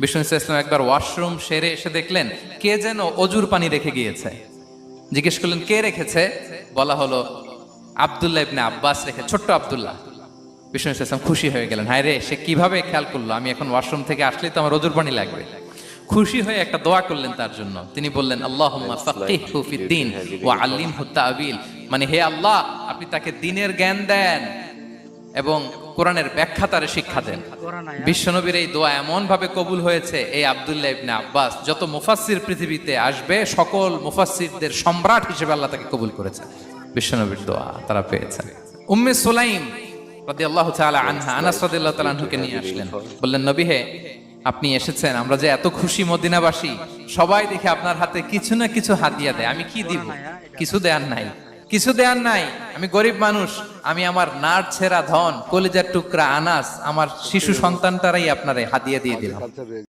বিষ্ণু ইসলাম একবার ওয়াশরুম সেরে এসে দেখলেন, কে যেন অজুর পানি রেখে গিয়েছে। জিজ্ঞেস করলেন, কে রেখেছে? বলা হলো, আব্দুল্লাহ ইবনে আব্বাস রেখে, ছোট্ট আব্দুল্লাহ। বিষ্ণু ইসলাম খুশি হয়ে গেলেন, হায় রে, সে কীভাবে খেয়াল করল? আমি এখন ওয়াশরুম থেকে আসলেই তো আমার অজুর পানি লাগবে। খুশি হয়ে একটা দোয়া করলেন তার জন্য। তিনি বললেন আল্লিমহু তা'বিল মানে হে আল্লাহ, আপনি তাকে দিনের জ্ঞান দেন এবং কোরআনের ব্যাখ্যা তারে শিক্ষা দেন। বিশ্বনবীর এই দোয়া এমন ভাবে কবুল হয়েছে, এই আব্দুল্লাহ ইবনে আব্বাস, যত মুফাসসির পৃথিবীতে আসবে, সকল মুফাসসিরদের সম্রাট হিসেবে আল্লাহ তাকে কবুল করেছেন। বিশ্বনবীর দোয়া তারা পেয়েছেন। উম্মে সুলাইম রাদিয়াল্লাহু তাআলা আনহা, আনাস রাদিয়াল্লাহু তাআলা আনহুকে নিয়ে আসলেন। বললেন, নবী হে, আপনি এসেছেন, আমরা যে এত খুশি মদিনাবাসী, সবাই দেখে আপনার হাতে কিছু না কিছু হাতিয়া দেয়। আমি কি দিব? কিছু দেয়ার নাই। কিছু দেয়ার নাই। আমি গরিব মানুষ, আমি আমার নাট ছেঁড়া ধন, কলিজার টুকরা আনাস, আমার শিশু সন্তানটারাই আপনারে হাদিয়া দিয়ে দিলাম।